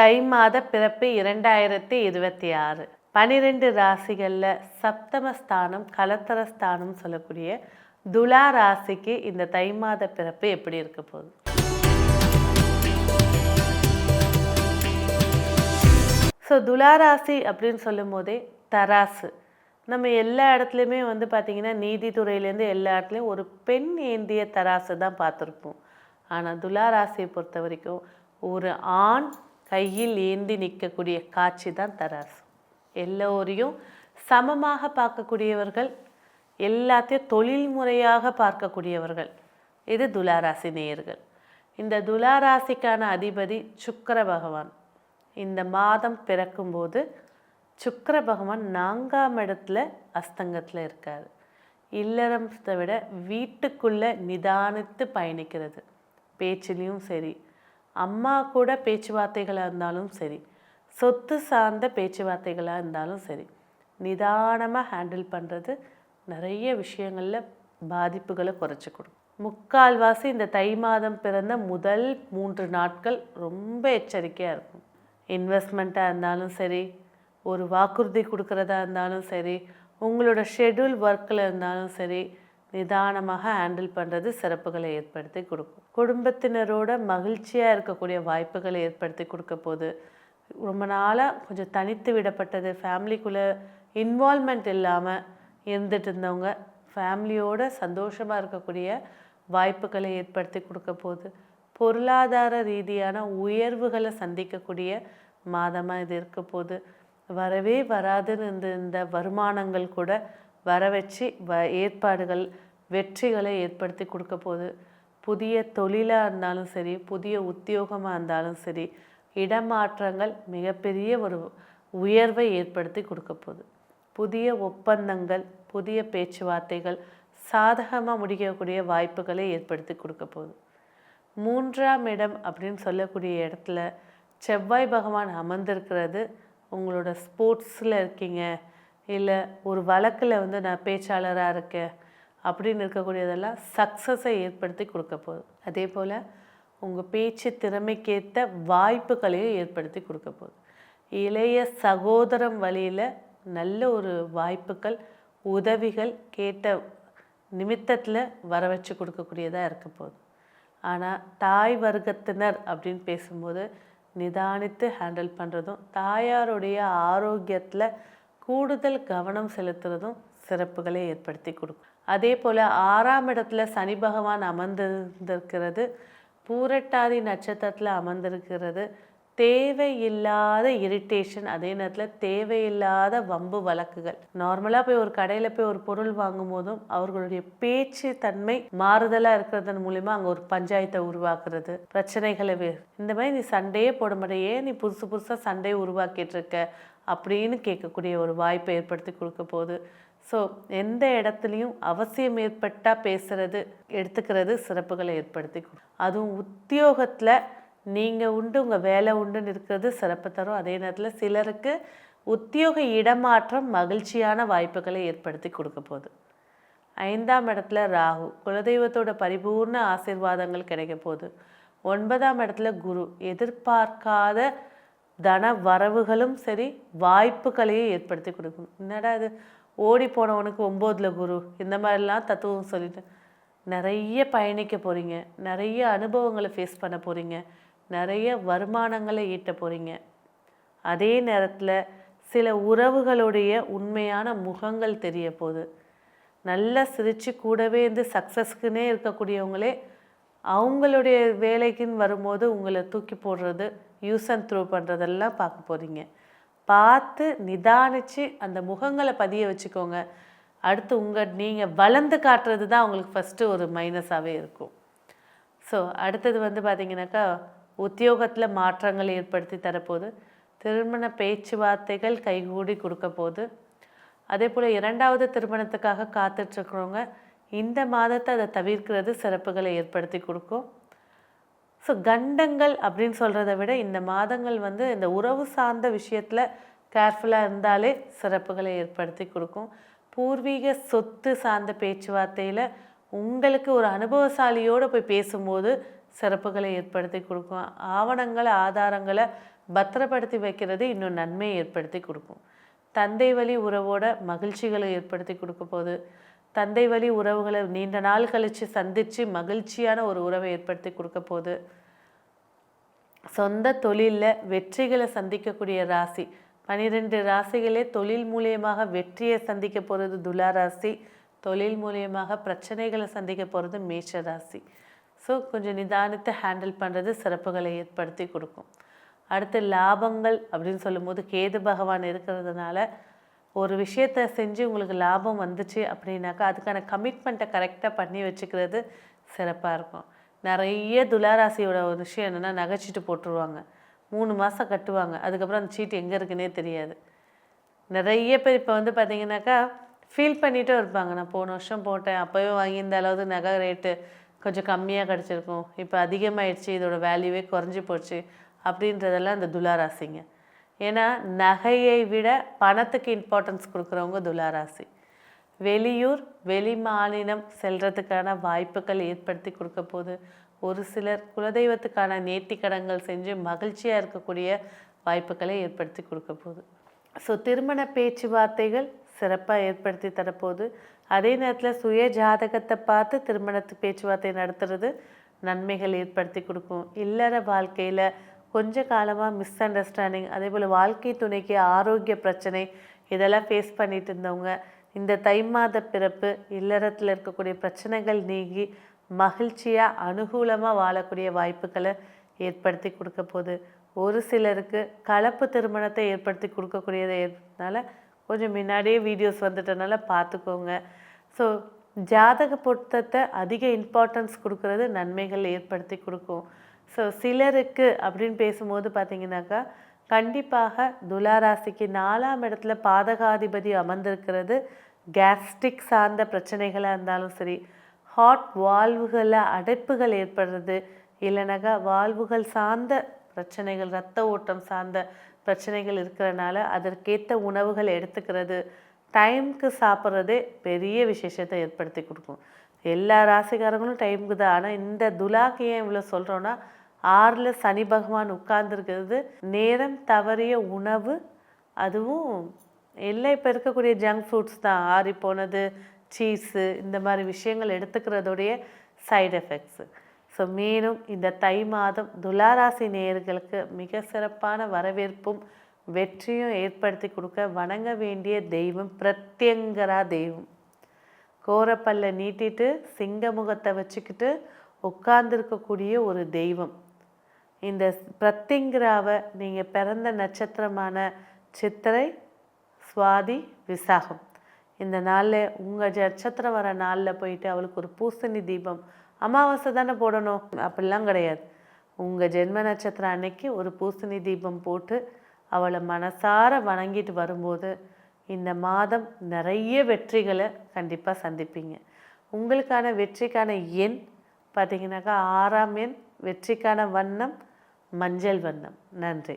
தை மாத பிறப்பு இரண்டாயிரத்தி இருபத்தி ஆறு. பனிரெண்டு ராசிகளில் சப்தமஸ்தானம் கலத்தரஸ்தானம் சொல்லக்கூடிய துலா ராசிக்கு இந்த தை மாத பிறப்பு எப்படி இருக்க போகுது? ஸோ துலா ராசி அப்படின்னு சொல்லும் போதே தராசு. நம்ம எல்லா இடத்துலையுமே வந்து பார்த்திங்கன்னா நீதித்துறையிலேருந்து எல்லா இடத்துலையும் ஒரு பெண் ஏந்திய தராசு தான் பார்த்துருப்போம். ஆனால் துலா ராசியை பொறுத்த வரைக்கும் ஒரு ஆண் கையில் ஏந்தி நிற்கக்கூடிய காட்சி தான் தராசு. எல்லோரையும் சமமாக பார்க்கக்கூடியவர்கள் எல்லாத்தையும் தொழில் முறையாக பார்க்கக்கூடியவர்கள். இது துலாராசி நேயர்கள். இந்த துலாராசிக்கான அதிபதி சுக்கர பகவான். இந்த மாதம் பிறக்கும்போது சுக்கர பகவான் நான்காம் இடத்துல அஸ்தங்கத்தில் இருக்கார். இல்லறத்தை விட வீட்டுக்குள்ளே நிதானித்து பயணிக்கிறது. பேச்சிலையும் சரி அம்மா கூட பேச்சுவார்த்தைகளாக இருந்தாலும் சரி சொத்து சார்ந்த பேச்சுவார்த்தைகளாக இருந்தாலும் சரி நிதானமாக ஹேண்டில் பண்ணுறது நிறைய விஷயங்களில் பாதிப்புகளை குறைச்சி கொடுக்கும். முக்கால்வாசி இந்த தை மாதம் பிறந்த முதல் மூன்று நாட்கள் ரொம்ப எச்சரிக்கையாக இருக்கும். இன்வெஸ்ட்மெண்ட்டாக இருந்தாலும் சரி ஒரு வாக்குறுதி கொடுக்குறதா இருந்தாலும் சரி உங்களோட ஷெட்யூல் ஒர்க்கில் இருந்தாலும் சரி நிதானமாக ஹேண்டில் பண்ணுறது சிறப்புகளை ஏற்படுத்தி கொடுக்கும். குடும்பத்தினரோட மகிழ்ச்சியாக இருக்கக்கூடிய வாய்ப்புகளை ஏற்படுத்தி கொடுக்க போது ரொம்ப நாளாக கொஞ்சம் தனித்து விடப்பட்டது ஃபேமிலிக்குள்ளே இன்வால்மெண்ட் இல்லாமல் இருந்துட்டு இருந்தவங்க ஃபேமிலியோட சந்தோஷமாக இருக்கக்கூடிய வாய்ப்புகளை ஏற்படுத்தி கொடுக்க போகுது பொருளாதார ரீதியான உயர்வுகளை சந்திக்கக்கூடிய மாதமாக இது இருக்க போகுது வரவே வராதுன்னு இருந்த வருமானங்கள் கூட வர வச்சு வ ஏற்பாடுகள் வெற்றிகளை ஏற்படுத்தி கொடுக்க போகுது புதிய தொழிலாக இருந்தாலும் சரி புதிய உத்தியோகமாக இருந்தாலும் சரி இடமாற்றங்கள் மிகப்பெரிய ஒரு உயர்வை ஏற்படுத்தி கொடுக்க போகுது புதிய ஒப்பந்தங்கள் புதிய பேச்சுவார்த்தைகள் சாதகமாக முடிக்கக்கூடிய வாய்ப்புகளை ஏற்படுத்தி கொடுக்க போகுது மூன்றாம் இடம் அப்படின்னு சொல்லக்கூடிய இடத்துல செவ்வாய் பகவான் அமர்ந்திருக்கிறது. உங்களோட ஸ்போர்ட்ஸில் இருக்கீங்க. இல்லை ஒரு வழக்கில் வந்து நான் பேச்சாளராக இருக்கேன் அப்படின்னு இருக்கக்கூடியதெல்லாம் சக்ஸஸை ஏற்படுத்தி கொடுக்க போகுது. அதே போல் உங்கள் பேச்சு திறமைக்கேற்ற வாய்ப்புகளையும் ஏற்படுத்தி கொடுக்க போகுது. இளைய சகோதரம் வழியில் நல்ல ஒரு வாய்ப்புகள் உதவிகள் கேட்ட நிமித்தத்தில் வர வச்சு கொடுக்கக்கூடியதாக இருக்க போகுது. ஆனால் தாய் வர்க்கத்தினர் அப்படின்னு பேசும்போது நிதானித்து ஹேண்டில் பண்ணுறதும் தாயாருடைய ஆரோக்கியத்தில் கூடுதல் கவனம் செலுத்துறதும் சிறப்புகளை ஏற்படுத்தி கொடுக்கும். அதே போல் ஆறாம் இடத்துல சனி பகவான் அமர்ந்திருந்திருக்கிறது. பூரட்டாதி நட்சத்திரத்தில் அமர்ந்திருக்கிறது. தேவையில்லாத இரிட்டேஷன் அதே நேரத்தில் தேவையில்லாத வம்பு வழக்குகள். நார்மலாக போய் ஒரு கடையில் போய் ஒரு பொருள் வாங்கும் போதும் அவர்களுடைய பேச்சு தன்மை மாறுதலாக இருக்கிறதன் மூலிமா அங்கே ஒரு பஞ்சாயத்தை உருவாக்குறது பிரச்சனைகளை வே இந்த மாதிரி நீ சண்டையே போட மாட்டேயே நீ புதுசு புதுசாக சண்டையை உருவாக்கிட்டு இருக்க? அப்படின்னு கேட்கக்கூடிய ஒரு வாய்ப்பை ஏற்படுத்தி கொடுக்க போகுது. ஸோ எந்த இடத்துலையும் அவசியம் ஏற்பட்டால் பேசுகிறது எடுத்துக்கிறது சிறப்புகளை ஏற்படுத்தி அதுவும் உத்தியோகத்தில் நீங்கள் உண்டு உங்கள் வேலை உண்டுன்னு இருக்கிறது சிறப்பு தரும். அதே நேரத்தில் சிலருக்கு உத்தியோக இடமாற்றம் மகிழ்ச்சியான வாய்ப்புகளை ஏற்படுத்தி கொடுக்க போகுது. ஐந்தாம் இடத்துல ராகு குலதெய்வத்தோட பரிபூர்ண ஆசீர்வாதங்கள் கிடைக்க போகுது. ஒன்பதாம் இடத்துல குரு எதிர்பார்க்காத தன வரவுகளும் சரி வாய்ப்புகளையும் ஏற்படுத்தி கொடுக்கும். என்னடா இது? ஓடி போனவனுக்கு ஒம்போதில் குரு இந்த மாதிரிலாம் தத்துவம் சொல்லிட்டு நிறைய பயணிக்க போகிறீங்க நிறைய அனுபவங்களை ஃபேஸ் பண்ண போகிறீங்க நிறைய வருமானங்களை ஈட்ட போகிறீங்க அதே நேரத்தில் சில உறவுகளுடைய உண்மையான முகங்கள் தெரிய போகுது. நல்லா சிரித்து கூடவே இருந்து சக்ஸஸ்க்குன்னே இருக்கக்கூடியவங்களே அவங்களுடைய வேலைக்குன்னு வரும்போது உங்களை தூக்கி போடுறது யூஸ் அண்ட் த்ரூ பண்ணுறதெல்லாம் பார்க்க போகிறீங்க பார்த்து நிதானித்து அந்த முகங்களை பதிய வச்சுக்கோங்க. அடுத்து உங்கள் நீங்கள் வளர்ந்து காட்டுறது தான் உங்களுக்கு ஃபஸ்ட்டு ஒரு மைனஸாகவே இருக்கும். ஸோ அடுத்தது வந்து பார்த்திங்கனாக்கா உத்தியோகத்தில் மாற்றங்கள் ஏற்படுத்தி தரப்போகுது. திருமண பேச்சுவார்த்தைகள் கைகூடி கொடுக்க போகுது அதே போல் இரண்டாவது திருமணத்துக்காக காத்துட்ருக்குறவங்க இந்த மாதத்தை அதை தவிர்க்கிறது சிறப்புகளை ஏற்படுத்தி கொடுக்கும். ஸோ கண்டங்கள் அப்படின்னு சொல்கிறத விட இந்த மாதங்கள் வந்து இந்த உறவு சார்ந்த விஷயத்தில் கேர்ஃபுல்லாக இருந்தாலே சிறப்புகளை ஏற்படுத்தி கொடுக்கும். பூர்வீக சொத்து சார்ந்த பேச்சுவார்த்தையில் உங்களுக்கு ஒரு அனுபவசாலியோடு போய் பேசும்போது சிறப்புகளை ஏற்படுத்தி கொடுக்கும். ஆவணங்களை ஆதாரங்களை பத்திரப்படுத்தி வைக்கிறது இன்னும் நன்மையை ஏற்படுத்தி கொடுக்கும். தந்தை வழி உறவோட மகிழ்ச்சிகளை ஏற்படுத்தி கொடுக்க போது தந்தை வழி உறவுகளை நீண்ட நாள் கழித்து சந்தித்து மகிழ்ச்சியான ஒரு உறவை ஏற்படுத்தி கொடுக்க போது சொந்த தொழிலில் வெற்றிகளை சந்திக்கக்கூடிய ராசி. பனிரெண்டு ராசிகளே தொழில் மூலியமாக வெற்றியை சந்திக்க போகிறது துலா ராசி. தொழில் மூலியமாக பிரச்சனைகளை சந்திக்க போகிறது மேஷ ராசி. ஸோ கொஞ்சம் நிதானத்தை ஹேண்டில் பண்ணுறது சிறப்புகளை ஏற்படுத்தி கொடுக்கும். அடுத்து லாபங்கள் அப்படின்னு சொல்லும்போது கேது பகவான் இருக்கிறதுனால ஒரு விஷயத்தை செஞ்சு உங்களுக்கு லாபம் வந்துச்சு அப்படின்னாக்கா அதுக்கான கமிட்மெண்ட்டை கரெக்டாக பண்ணி வச்சுக்கிறது சிறப்பாக இருக்கும். நிறைய துளாராசியோட ஒரு விஷயம் என்னென்னா நகைச்சிட்டு போட்டுருவாங்க. மூணு மாதம் கட்டுவாங்க. அதுக்கப்புறம் அந்த சீட்டு எங்கே இருக்குன்னே தெரியாது. நிறைய பேர் இப்போ வந்து பார்த்திங்கனாக்கா ஃபீல் பண்ணிகிட்டே இருப்பாங்க. நான் போன வருஷம் போட்டேன் அப்போவே வாங்கியிருந்த அளவு நகை ரேட்டு கொஞ்சம் கம்மியாக கிடச்சிருக்கும். இப்போ அதிகமாகிடுச்சு இதோட வேல்யூவே குறைஞ்சி போச்சு அப்படின்றதெல்லாம் இந்த துளாராசிங்க ஏன்னா நகையை விட பணத்துக்கு இம்பார்ட்டன்ஸ் கொடுக்குறவங்க துளாராசி வெளியூர் வெளி மாநிலம் செல்கிறதுக்கான வாய்ப்புகள் ஏற்படுத்தி கொடுக்க போது ஒரு சிலர் குலதெய்வத்துக்கான நேர்த்திக்கடங்கள் செஞ்சு மகிழ்ச்சியாக இருக்கக்கூடிய வாய்ப்புகளை ஏற்படுத்தி கொடுக்க போகுது ஸோ திருமண பேச்சுவார்த்தைகள் சிறப்பாக ஏற்படுத்தி தரப்போகுது அதே நேரத்தில் சுய ஜாதகத்தை பார்த்து திருமணத்து பேச்சுவார்த்தை நடத்துறது நன்மைகள் ஏற்படுத்தி கொடுக்கும். இல்லற வாழ்க்கையில் கொஞ்ச காலமாக மிஸ் அண்டர்ஸ்டாண்டிங் அதே போல் வாழ்க்கை துணைக்கு ஆரோக்கிய பிரச்சனை இதெல்லாம் ஃபேஸ் பண்ணிட்டு இருந்தவங்க இந்த தை மாத பிறப்பு இல்லறத்தில் இருக்கக்கூடிய பிரச்சனைகள் நீங்கி மகிழ்ச்சியாக அனுகூலமாக வாழக்கூடிய வாய்ப்புகளை ஏற்படுத்தி கொடுக்க போகுது. ஒரு சிலருக்கு கலப்பு திருமணத்தை ஏற்படுத்தி கொடுக்கக்கூடியதை கொடுக்கக்கூடியதுனால கொஞ்சம் முன்னாடியே வீடியோஸ் வந்துட்டனால பார்த்துக்கோங்க ஸோ ஜாதக பொருத்தத்தை அதிக இம்பார்ட்டன்ஸ் கொடுக்கறது நன்மைகள் ஏற்படுத்தி கொடுக்கும். ஸோ சிலருக்கு அப்படின்னு பேசும்போது பார்த்தீங்கன்னாக்கா கண்டிப்பாக துலாராசிக்கு நாலாம் இடத்துல பாதகாதிபதி அமர்ந்திருக்கிறது கேஸ்ட்ரிக் சார்ந்த பிரச்சனைகளாக இருந்தாலும் சரி ஹாட் வால்வுகளில் அடைப்புகள் ஏற்படுறது இல்லைனாக்கா வால்வுகள் சார்ந்த பிரச்சனைகள் ரத்த ஓட்டம் சார்ந்த பிரச்சனைகள் இருக்கிறனால அதற்கேற்ற உணவுகள் எடுத்துக்கிறது. டைமுக்கு சாப்பிட்றதே பெரிய விசேஷத்தை ஏற்படுத்தி கொடுக்கும். எல்லா ராசிக்காரங்களும் டைமுக்கு தான். ஆனால் இந்த துலாக்கு ஏன் இவ்வளோ சொல்கிறோன்னா ஆறில் சனி பகவான் உட்கார்ந்துருக்கிறது. நேரம் தவறிய உணவு அதுவும் எல்லாம் இப்போ இருக்கக்கூடிய ஜங்க் ஃபுட்ஸ் தான். ஆறி போனது சீஸு இந்த மாதிரி விஷயங்கள் எடுத்துக்கிறதோடைய சைடு எஃபெக்ட்ஸு ஸோ மேலும் இந்த தை மாதம் துலாராசி நேயர்களுக்கு மிக சிறப்பான வரவேற்பும் வெற்றியும் ஏற்படுத்தி கொடுக்க வணங்க வேண்டிய தெய்வம் பிரத்யங்கரா தெய்வம். கோரப்பல்ல நீட்டிட்டு சிங்க முகத்தை வச்சுக்கிட்டு உட்கார்ந்துருக்கக்கூடிய ஒரு தெய்வம். இந்த பிரத்யங்கராவை நீங்கள் பிறந்த நட்சத்திரமான சித்திரை சுவாதி விசாகம். இந்த நாளில் உங்கள் நட்சத்திரம் வர நாளில் போயிட்டு அவளுக்கு ஒரு பூசணி தீபம் அமாவாசை தானே போடணும். அப்படிலாம் கிடையாது. உங்கள் ஜென்ம நட்சத்திரம் அன்னைக்கு ஒரு பூசணி தீபம் போட்டு அவளை மனசார வணங்கிட்டு வரும்போது இந்த மாதம் நிறைய வெற்றிகளை கண்டிப்பாக சந்திப்பீங்க. உங்களுக்கான வெற்றிக்கான எண் பார்த்தீங்கன்னாக்கா ஆறாம் எண் வெற்றிக்கான வண்ணம் மஞ்சள் வண்ணம். நன்றி.